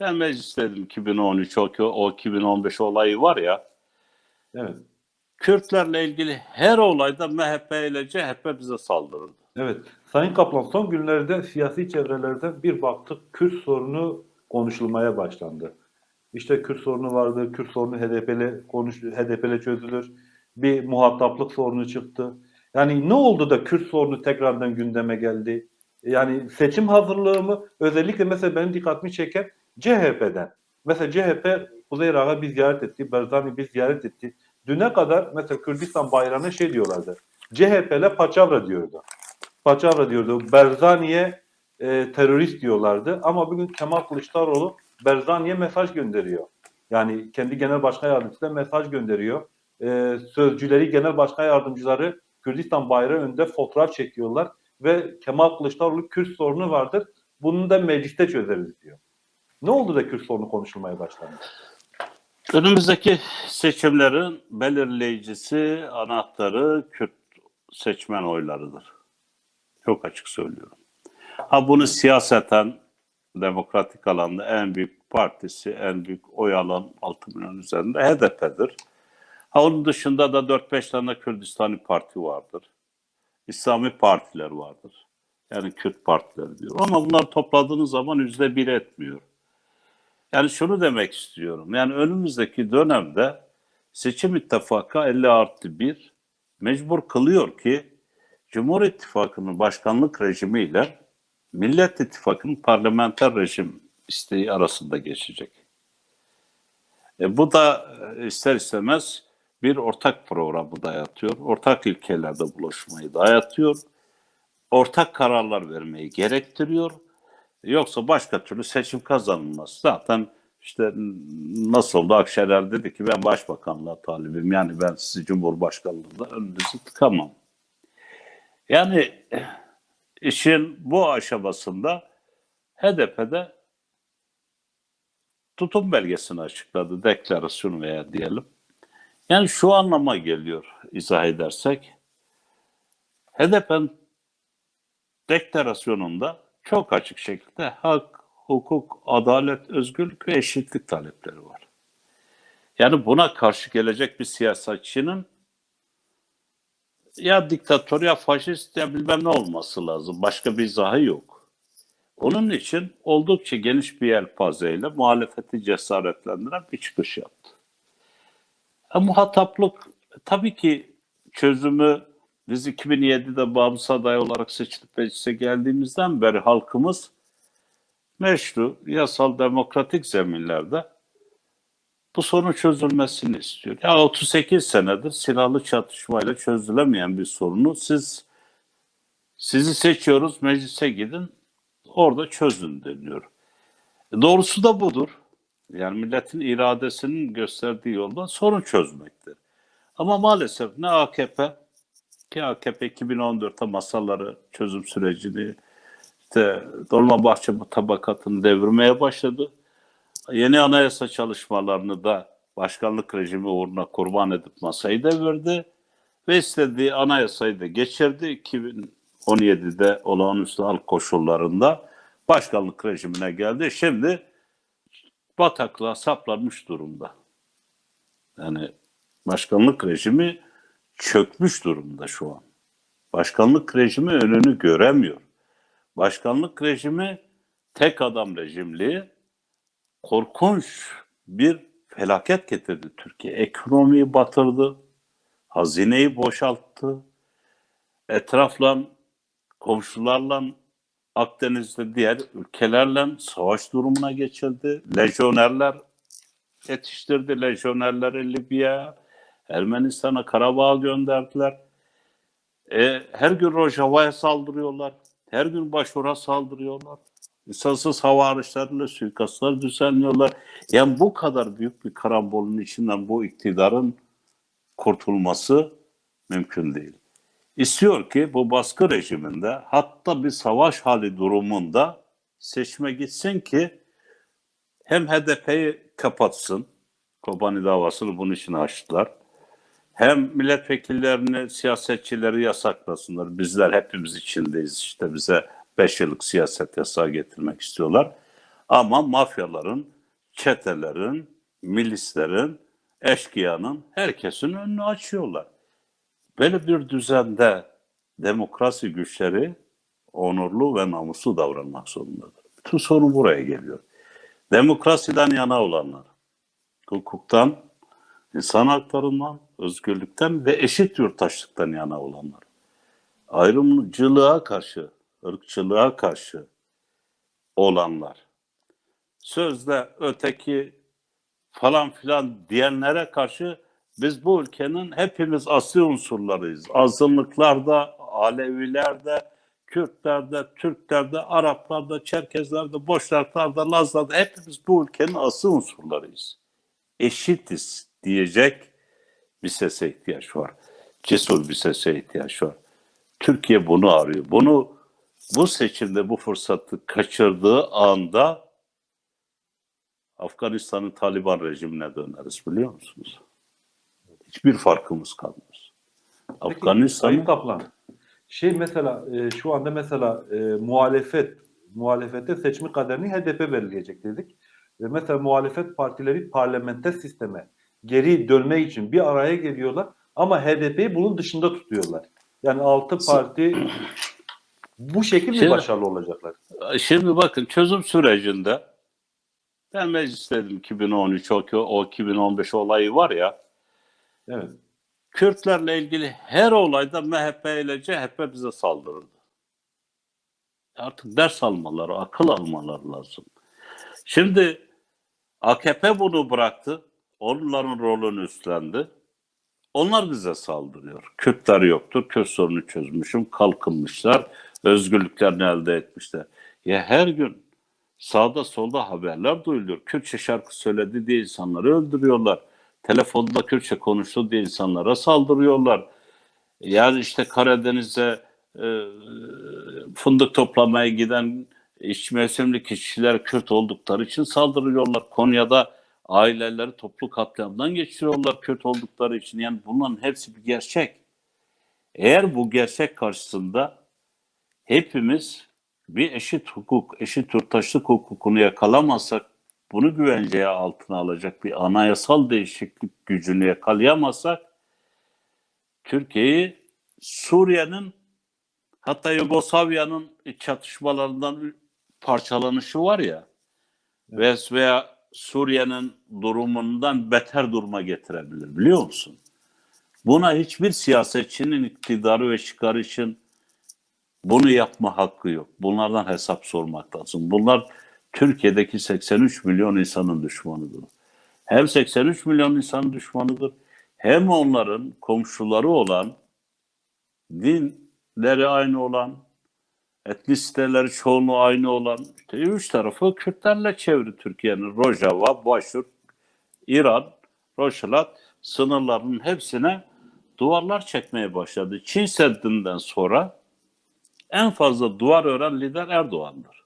Ben meclisteydim 2013 o, o 2015 olayı var ya. Evet. Kürtlerle ilgili her olayda MHP ile CHP bize saldırırdı. Evet. Sayın Kaplan son günlerde siyasi çevrelerde bir baktık Kürt sorunu konuşulmaya başlandı. İşte Kürt sorunu vardı. Kürt sorunu HDP'li konuş HDP'li çözülür. Bir muhataplık sorunu çıktı. Yani ne oldu da Kürt sorunu tekrardan gündeme geldi? Yani seçim hazırlığı mı? Özellikle mesela benim dikkatimi çeken CHP'den. Mesela CHP Kuzey Irak'a bir ziyaret etti. Berzani bir ziyaret etti. Düne kadar mesela Kürdistan bayrağına şey diyorlardı. CHP'le paçavra diyordu. Paçavra diyordu. Berzani'ye e, terörist diyorlardı. Ama bugün Kemal Kılıçdaroğlu Berzani'ye mesaj gönderiyor. Yani kendi genel başkan yardımcısına mesaj gönderiyor. E, sözcüleri, genel başkan yardımcıları Kürdistan bayrağı önünde fotoğraf çekiyorlar ve Kemal Kılıçdaroğlu Kürt sorunu vardır. Bunu da mecliste çözeriz diyor. Ne oldu da Kürt sorunu konuşulmaya başlandı? Önümüzdeki seçimlerin belirleyicisi, anahtarı Kürt seçmen oylarıdır. Çok açık söylüyorum. Ha bunu siyaseten demokratik alanda en büyük partisi, en büyük oy alan 6 milyon üzerinde HDP'dir. Ha onun dışında da 4-5 tane Kürdistani parti vardır. İslami partiler vardır. Yani Kürt partileri diyor. Ama bunlar topladığınız zaman yüzde bir etmiyor. Yani şunu demek istiyorum. Yani önümüzdeki dönemde seçim ittifakı 50 artı 1 mecbur kılıyor ki Cumhur İttifakı'nın başkanlık rejimiyle Millet İttifakı'nın parlamenter rejim isteği arasında geçecek. E, bu da e, ister istemez bir ortak programı dayatıyor. Ortak ilkelerde buluşmayı dayatıyor. Ortak kararlar vermeyi gerektiriyor. Yoksa başka türlü seçim kazanılmaz. Zaten işte nasıl oldu Akşener dedi ki ben başbakanlığa talibim. Yani ben sizi cumhurbaşkanlığında önünüzü tıkamam. Yani işin bu aşamasında HDP'de tutum belgesini açıkladı. Deklarasyon veya diyelim. Yani şu anlama geliyor izah edersek. HDP'nin deklarasyonunda çok açık şekilde hak, hukuk, adalet, özgürlük ve eşitlik talepleri var. Yani buna karşı gelecek bir siyasetçinin ya diktatör ya faşist ya bilmem ne olması lazım. Başka bir izahı yok. Onun için oldukça geniş bir yelpazeyle muhalefeti cesaretlendiren bir çıkış yaptı. E, muhataplık tabii ki çözümü biz 2007'de bağımsız aday olarak seçilip meclise geldiğimizden beri halkımız meşru, yasal, demokratik zeminlerde bu sorun çözülmesini istiyor. Ya 38 senedir silahlı çatışmayla çözülemeyen bir sorunu siz sizi seçiyoruz, meclise gidin, orada çözün deniyor. E, Doğrusu da budur. Yani milletin iradesinin gösterdiği yoldan sorun çözmektir. Ama maalesef ne AKP ki AKP 2014'te masalları çözüm sürecini işte Dolmabahçe tabakatını devirmeye başladı. Yeni anayasa çalışmalarını da başkanlık rejimi uğruna kurban edip masayı devirdi ve istediği anayasayı da geçirdi. 2017'de olağanüstü hal koşullarında başkanlık rejimine geldi. Şimdi bataklığa saplanmış durumda. Yani başkanlık rejimi çökmüş durumda şu an. Başkanlık rejimi önünü göremiyor. Başkanlık rejimi tek adam rejimliği korkunç bir felaket getirdi Türkiye. Ekonomiyi batırdı, hazineyi boşalttı, etrafla, komşularla, Akdeniz'de diğer ülkelerle savaş durumuna geçildi. Lejyonerler yetiştirdi, lejyonerleri Libya'ya, Ermenistan'a Karabağ gönderdiler. E, her gün Rojava'ya saldırıyorlar. Her gün Başor'a saldırıyorlar. İnsansız hava araçlarıyla suikastlar düzenliyorlar. Yani bu kadar büyük bir karambolun içinden bu iktidarın kurtulması mümkün değil. İstiyor ki bu baskı rejiminde hatta bir savaş hali durumunda seçime gitsin ki hem HDP'yi kapatsın. Kobani davasını bunun için açtılar. Hem milletvekillerini, siyasetçileri yasaklasınlar. Bizler hepimiz içindeyiz işte bize 5 yıllık siyaset yasağı getirmek istiyorlar. Ama mafyaların, çetelerin, milislerin, eşkıyanın herkesin önünü açıyorlar. Böyle bir düzende demokrasi güçleri onurlu ve namuslu davranmak zorundadır. Bütün sorun buraya geliyor. Demokrasiden yana olanlar, hukuktan, insan haklarından, özgürlükten ve eşit yurttaşlıktan yana olanlar, ayrımcılığa karşı, ırkçılığa karşı olanlar, sözde öteki falan filan diyenlere karşı biz bu ülkenin hepimiz asli unsurlarıyız. Azınlıklarda, Alevilerde, Kürtlerde, Türklerde, Araplarda, Çerkezlerde, Boşnaklarda, Lazlarda hepimiz bu ülkenin asli unsurlarıyız. Eşitiz diyecek bir sese ihtiyaç var. Cesur bir sese ihtiyaç var. Türkiye bunu arıyor. Bunu bu seçimde bu fırsatı kaçırdığı anda Afganistan'ın Taliban rejimine döneriz biliyor musunuz? Hiçbir farkımız kalmaz. Afganistan'ın Kaplan, şey mesela e, şu anda mesela e, muhalefet muhalefette seçimi kaderini HDP belirleyecek dedik. Ve mesela muhalefet partileri parlamenter sisteme geri dönmek için bir araya geliyorlar ama HDP'yi bunun dışında tutuyorlar. Yani altı parti bu şekilde Şimdi- başarılı olacaklar? Şimdi bakın çözüm sürecinde ben meclis dedim 2013 o, o 2015 olayı var ya Evet. Kürtlerle ilgili her olayda MHP ile CHP bize saldırırdı. Artık ders almaları, akıl almaları lazım. Şimdi AKP bunu bıraktı. Onların rolünü üstlendi. Onlar bize saldırıyor. Kürtler yoktur. Kürt sorunu çözmüşüm. Kalkınmışlar. Özgürlüklerini elde etmişler. Ya her gün sağda solda haberler duyuluyor. Kürtçe şarkı söyledi diye insanları öldürüyorlar. Telefonda Kürtçe konuştu diye insanlara saldırıyorlar. Yani işte Karadeniz'e e, fındık toplamaya giden iş mevsimlik işçiler Kürt oldukları için saldırıyorlar. Konya'da aileleri toplu katliamdan geçiriyorlar Kürt oldukları için. Yani bunların hepsi bir gerçek. Eğer bu gerçek karşısında hepimiz bir eşit hukuk, eşit yurttaşlık hukukunu yakalamazsak, bunu güvenceye altına alacak bir anayasal değişiklik gücünü yakalayamazsak, Türkiye'yi Suriye'nin hatta Yugoslavya'nın çatışmalarından parçalanışı var ya ve veya Suriye'nin durumundan beter duruma getirebilir biliyor musun? Buna hiçbir siyasetçinin iktidarı ve çıkarı için bunu yapma hakkı yok. Bunlardan hesap sormak lazım. Bunlar Türkiye'deki 83 milyon insanın düşmanıdır. Hem 83 milyon insanın düşmanıdır hem onların komşuları olan, dinleri aynı olan, etnisiteleri çoğunluğu aynı olan, işte üç tarafı Kürtlerle çevri Türkiye'nin. Rojava, Başur, İran, Roşalat sınırlarının hepsine duvarlar çekmeye başladı. Çin Seddi'nden sonra en fazla duvar ören lider Erdoğan'dır.